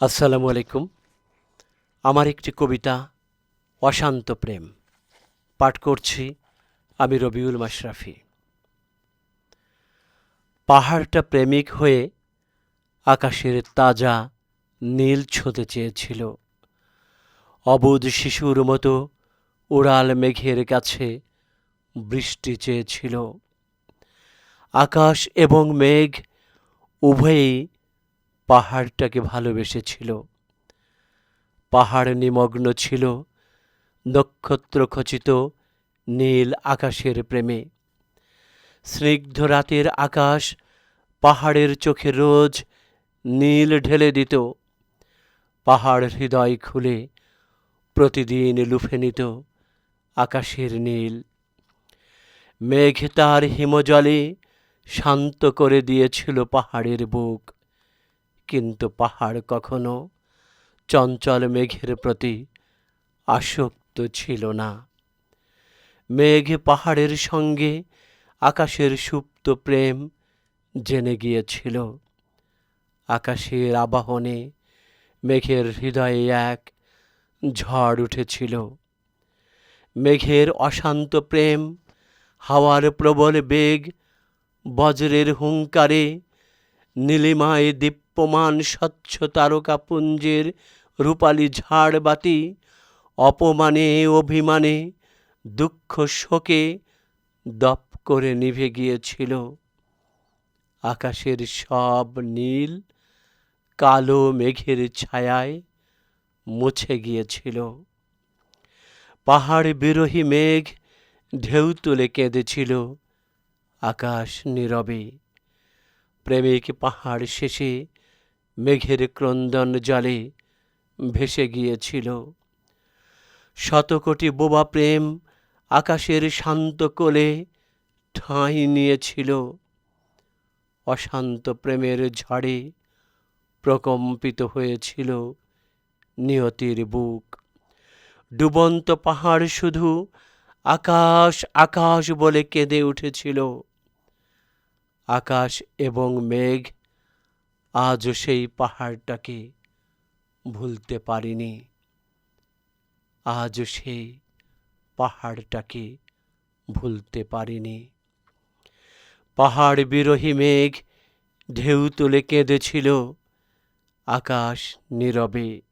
আসসালামু আলাইকুম। আমার একটি কবিতা, অশান্ত প্রেম, পাঠ করছি আমি রবিউল মাশরাফি। পাহাড়টা প্রেমিক হয়ে আকাশের তাজা নীল ছোঁতে চেয়েছিল। অবুধ শিশুর মতো উড়াল মেঘের কাছে বৃষ্টি চেয়েছিল। আকাশ এবং মেঘ উভয়েই পাহাড়টাকে ভালোবেসেছিল। পাহাড় নিমগ্ন ছিল নক্ষত্রখচিত নীল আকাশের প্রেমে। স্নিগ্ধ রাতের আকাশ পাহাড়ের চোখে রোজ নীল ঢেলে দিত। পাহাড় হৃদয় খুলে প্রতিদিন লুফে নিত আকাশের নীল। মেঘ তার হিমজলে শান্ত করে দিয়েছিল পাহাড়ের বুক। কিন্তু পাহাড় কখনো চঞ্চল মেঘের প্রতি আসক্ত ছিল না। মেঘ পাহাড়ের সঙ্গে আকাশের সুপ্ত প্রেম জেনে গিয়েছিল। আকাশের আবাহনে মেঘের হৃদয়ে এক ঝড় উঠেছিল। মেঘের অশান্ত প্রেম, হাওয়ার প্রবল বেগ, বজ্রের হুঙ্কারে নীলিমায় দীপ্যমান স্বচ্ছ তারকাপুঞ্জের রূপালি ঝাড়বাতি অপমানে অভিমানে, দুঃখ শোকে দপ করে নিভে গিয়েছিল। আকাশের সব নীল, কালো মেঘের ছায়ায় মুছে গিয়েছিল। পাহাড় বিরোহী মেঘ ঢেউ তুলে কেঁদেছিল আকাশ নীরবে। প্রেমিক পাহাড় শেষে মেঘের ক্রন্দন জলে ভেসে গিয়েছিল। শতকোটি বোবা প্রেম আকাশের শান্ত কোলে ঠাঁই নিয়েছিল। অশান্ত প্রেমের ঝড়ে প্রকম্পিত হয়েছিল নিয়তির বুক। ডুবন্ত পাহাড় শুধু আকাশ আকাশ বলে কেঁদে উঠেছিল। আকাশ এবং মেঘ আজও সেই পাহাড়টাকে ভুলতে পারিনি। আজও সেই পাহাড়টাকে ভুলতে পারিনি। পাহাড় বিরোহী মেঘ ঢেউ তুলে কেঁদেছিল আকাশ নীরবে।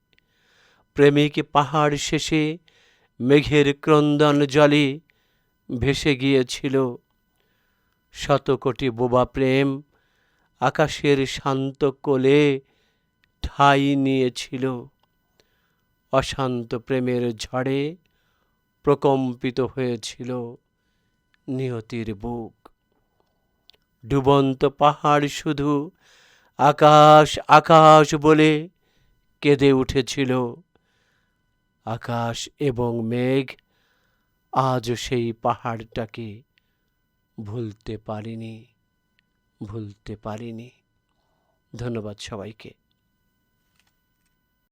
প্রেমিক পাহাড় শেষে মেঘের ক্রন্দন জলে ভেসে গিয়েছিল। শত কোটি বোবা প্রেম আকাশের শান্ত কোলে ঠাই নিয়েছিল। অশান্ত প্রেমের ঝড়ে প্রকম্পিত হয়েছিল নিয়তির বুক। ডুবন্ত পাহাড় শুধু আকাশ আকাশ বলে কেঁদে উঠেছিল। আকাশ এবং মেঘ আজ সেই পাহাড়টাকে ভুলতে পারিনি। ভুলতে পারিনি। ধন্যবাদ সবাইকে।